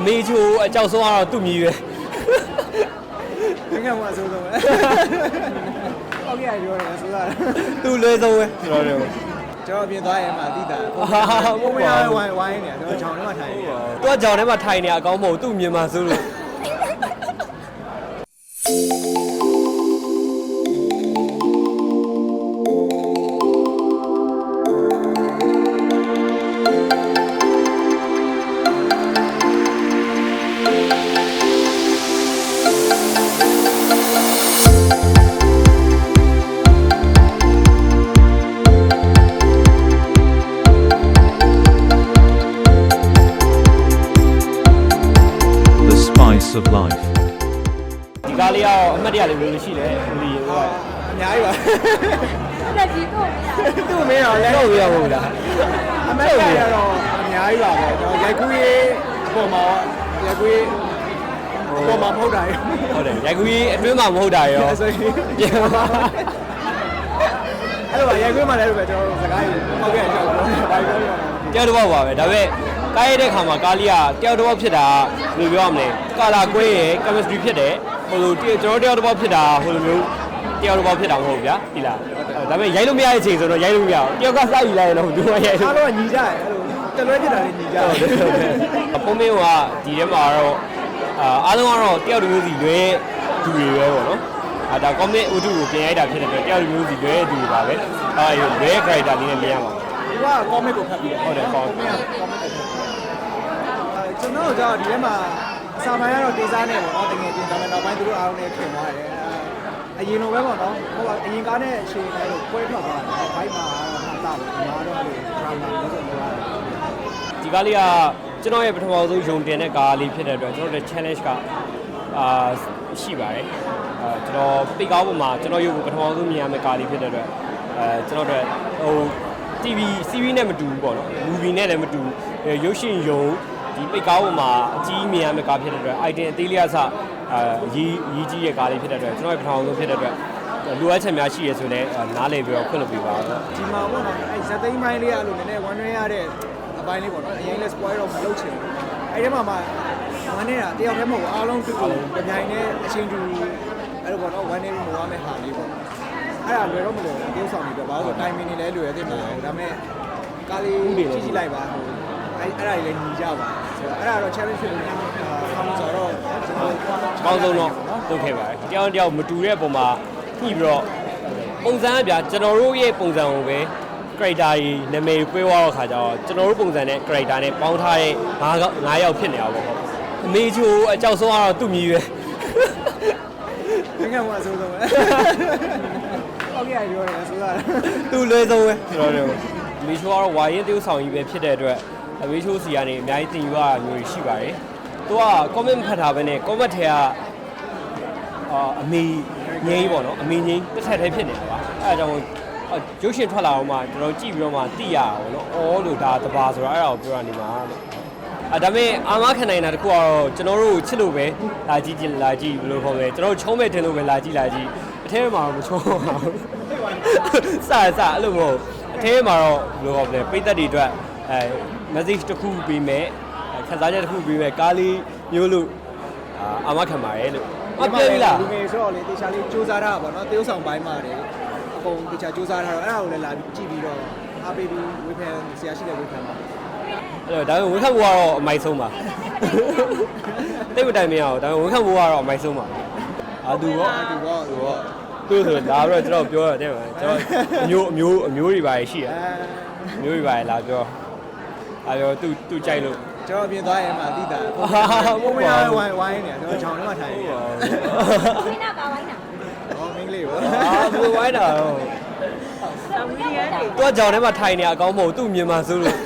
အမေချိုအကြောက်ဆုံးကတော့သူ့မြည်ပဲငငယ်ကအဆိုးဆုံးပဲဟုတ်ကဲ့ပြောတယ်ဆိုးတာသူ့လွဲဆုံးပဲကျွန်တော်တို့ကျွန်တော်ပြင်သွားရင်မှအတိတာဟာဟာဘုံမရဝိုင်းဝိုင်းနေတယ်ကျွန်တော်ခြောင်ထဲမှာထိုင်နေတယ်သူကကြောင်ထဲမှာထိုင်နေအကောင်းမဟုတ်သူ့မြင်မှာစိုးလို့ of life. ဒီကားလေးကတော့အမှတ်တရလေးဘယ်လိုရှိလဲဟိုဒီဟိုအများကြီးပါလက်ကြီးတော့မရဘူးသူ့မင်းတော့လဲတော့ရဟုတ်လားအမေရတော့အများကြီးပါပဲကျွန်တော်ရိုက်ကူးရေးအပေါ်မှာရိုက်ကူးရေးအပေါ်မှာမဟုတ်တာရဟုတ်တယ်ရိုက်ကူကြီးအတွင်းမှာမဟုတ်တာရောဆိုရင်ပြန်ပါအဲ့လိုပါရိုက်ကူးမှလည်းပဲကျွန်တော်စကားကြီးဟုတ်ကဲ့ကျွန်တော်ဘာပြောရအောင်တယောက်တစ်ပေါက်ပါပဲဒါပေမဲ့ ကားရတဲ့ခါမှာကားလေးကတယောက်တစ်ပေါက်ဖြစ်တာဘယ်လိုပြောရမလဲကာလာကွဲရယ် chemistry ဖြစ်တယ်ဟိုလိုကျွန်တော်တယောက်တစ်ပေါက်ဖြစ်တာဟိုလိုမျိုးတယောက်တစ်ပေါက်ဖြစ်တာမဟုတ်ဘူးဗျာဒီလားဒါပေမဲ့ရိုက်လို့မရတဲ့အချိန်ဆိုတော့ရိုက်လို့မရဘူးတယောက်ကစယူလိုက်ရင်တော့သူကရိုက်လို့အားလုံးကညီကြတယ်အဲ့လိုတလွဲဖြစ်တာလေးညီကြတယ်ပုံမင်းကဒီထဲမှာတော့အာအားလုံးကတော့တယောက်တစ်မျိုးစီလွဲသူတွေပဲပေါ့နော်အာဒါ comic ဥတုကိုပြင်ရိုက်တာဖြစ်တဲ့အတွက်တယောက်တစ်မျိုးစီလွဲသူတွေပါပဲအာရုပ်လွဲ character လေးနဲ့မြင်ရမှာသူ က comic ကိုဖတ်ပြီးတယ်ဟုတ်တယ်ကောင်း comic ကျွန်တော်ကြောင့်ဒီထဲမှာအစာပိုင်းကတော့ဒေသနဲ့ပေါ့နော်တကယ်ချင်းဒါပေမဲ့နောက်ပိုင်းသူတို့အားလုံးနဲ့ခင်သွားတယ်အရင်လိုပဲပေါ့နော်ဟိုကအရင်ကားနဲ့ရှေ့တိုင်းလို့ပွဲထွက်သွားတယ်ဘိုက်မှာတော့မှတ်တာပေါ့ဒီမှာတော့အဲ့လို drama လို့ဆိုတော့ဒီကားလေးကကျွန်တော်ရဲ့ပထမဆုံးယုံတင်တဲ့ကားလေးဖြစ်တဲ့အတွက်ကျွန်တော်တို့ challenge ကအာရှိပါတယ်အာကျွန်တော်ပိတ်ကားပေါ်မှာကျွန်တော်ရုပ်ကိုပထမဆုံးမြင်ရမယ့်ကားလေးဖြစ်တဲ့အတွက်အဲကျွန်တော်တို့ဟို TV series နဲ့မတူဘူးပေါ့နော် movie နဲ့လည်းမတူဘူးရုပ်ရှင်ယုံဒီပိတ်ကားပေါ်မှာအကြီးမြင်ရမယ့်ကားဖြစ်တဲ့အတွက် item အသေးလေးအစအာရေးရေးကြီးတဲ့ကားလေးဖြစ်တဲ့အတွက်ကျွန်တော်ရဲ့ပထမဆုံးဖြစ်တဲ့အတွက်လိုအပ်ချက်များရှိရဆိုလည်းနားလည်ပြီးတော့ခွင့်လုပ်ပေးပါတော့ဒီမှာပေါ့နော်အဲ့ဇက်သိမ်းပိုင်းလေးအဲ့လိုနည်းနည်းဝမ်းနည်းရတဲ့အပိုင်းလေးပေါ့နော်အရင်လဲ spoil တော့မလုပ်ချင်ဘူးအဲ့ဒီမှာမှဝမ်းနေတာတယောက်တည်းမဟုတ်ဘူးအားလုံးတူတူကြပြိုင်နဲ့အချင်းတူအဲ့လိုပေါ့နော်ဝမ်းနေပြီးမဝမ်းမဲ့ဟာလေးပေါ့ အဲ့ဒါလွယ်တော့မလွယ်ဘူးတယောက်ဆောင်ပြီးတော့ဘာလို့ဆို timing နေလဲလွယ်တယ်မဟုတ်ဘူးဒါပေမဲ့ကားလေးကြည့်ကြည့်လိုက်ပါဟိုအဲ့အဲ့ဒါကြီးလည်းညီကြပါဆိုတော့အဲ့ဒါတော့ challenge ဖြစ်လို့ကောင်းဆိုတော့ကျွန်တော်အကောင်းဆုံးတော့လုပ်ခဲ့ပါတယ်တယောက်တစ်ယောက်မတူတဲ့ပုံမှာညှိပြီးတော့ပုံစံအပြကျွန်တော်တို့ရဲ့ပုံစံကိုပဲ character ကြီးနာမည်တွေပြောတော့ခါကျတော့ကျွန်တော်တို့ပုံစံနဲ့ character နဲ့ပေါင်းထားတဲ့၅၅ယောက်ဖြစ်နေတာပေါ့ဟုတ်အမေချိုအကြောက်ဆုံးကတော့သူ့မြည်ပဲငငယ်ကအဆိုးဆုံးပဲ ဟုတ်ကဲ့ပြောတယ်ဆိုးတာသူ့လွဲဆုံးပဲကျွန်တော်တို့အမေချိုကတော့ဝါရင်တရုပ်ဆောင်ကြီးပဲဖြစ်တဲ့အတွက်အမေချိုစီကနေအများကြီးသင်ယူရတာမျိုးတွေရှိပါတယ်သူက comment မဖတ်ထားဘဲနဲ့ comment ထဲကအာအမေငိမ့်ပေါ့နော်အမေငိမ့်တစ်ထက်တည်းဖြစ်နေတာပါအဲဒါကြောင့်အော်ရုပ်ရှင်ထွက်လာတော့မှကျွန်တော်ကြည့်ပြီးတော့မှသိရတာပေါ့နော်အော်လို့ဒါတပါဆိုတာအဲ့ဒါကိုပြောရနေမှာလို့အဲဒါပေမဲ့အာမခံနိုင်တာတခုကတော့ကျွန်တော်တို့ချစ်လို့ပဲလာကြည့်ကြည့်လာကြည့်ဘယ်လိုခေါ်လဲကျွန်တော်တို့ချုံးမဲ့တင်လို့ပဲလာကြည့်လာကြည့်အ ထဲမှာတော့မချုံးပါဘူးစရစအဲ့လိုမဟုတ်အထဲမှာတော့ဘယ်လိုခေါ်လဲပိတ်သက်တွေအတွက်အဲ message တစ်ခုပေးမယ်ခန်းစားချက်တစ်ခုပေးမယ်ကားလေးမျိုးလို့အာအာမခံပါတယ်လို့မပြောဘူးလားလူငယ်ဆိုတော့လေတေချာလေးစူးစမ်းတာပါတော့တရုပ်ဆောင်ပိုင်းမှာတယ်အကုန်တေချာစူးစမ်းထားတော့အဲ့ဒါကိုလည်းလာပြီးကြည့်ပြီးတော့အားပေးပြီးဝေဖန်ဆရာရှိတဲ့ဝေဖန်ပါအဲ့တော့ဒါပေမဲ့ဝန်ခံဘိုးကတော့အမိုက်ဆုံးပါတိတ်မတိုင်မရအောင်ဒါပေမဲ့ဝန်ခံဘိုးကတော့အမိုက်ဆုံးပါ အာသူရောဒီတော့သူရောသူဆိုလာပြီးတော့ကျွန်တော်ပြောရတယ်တဲ့ကျွန်တော်အမျိုးအမျိုးအမျိုးတွေပါရှိရအဲအမျိုးတွေပါလာပြောအာပြောသူသူကြိုက်လို့ကျွန်တော်ပြင်သွားရင်မှသိတာဘုံမရဝိုင်းဝိုင်းနေကျွန်တော်ခြောင်ထဲမှာထိုင်နေတယ်ဒီနာပါဝိုင်းတာဟောမင်းကလေးကိုအာဘူဝိုင်းတာတော့ဆောင်းဝီးရန်တွေသူကကြောင်ထဲမှာထိုင်နေအကောင်းမဟုတ်သူ့မြင်မှာစိုးလို့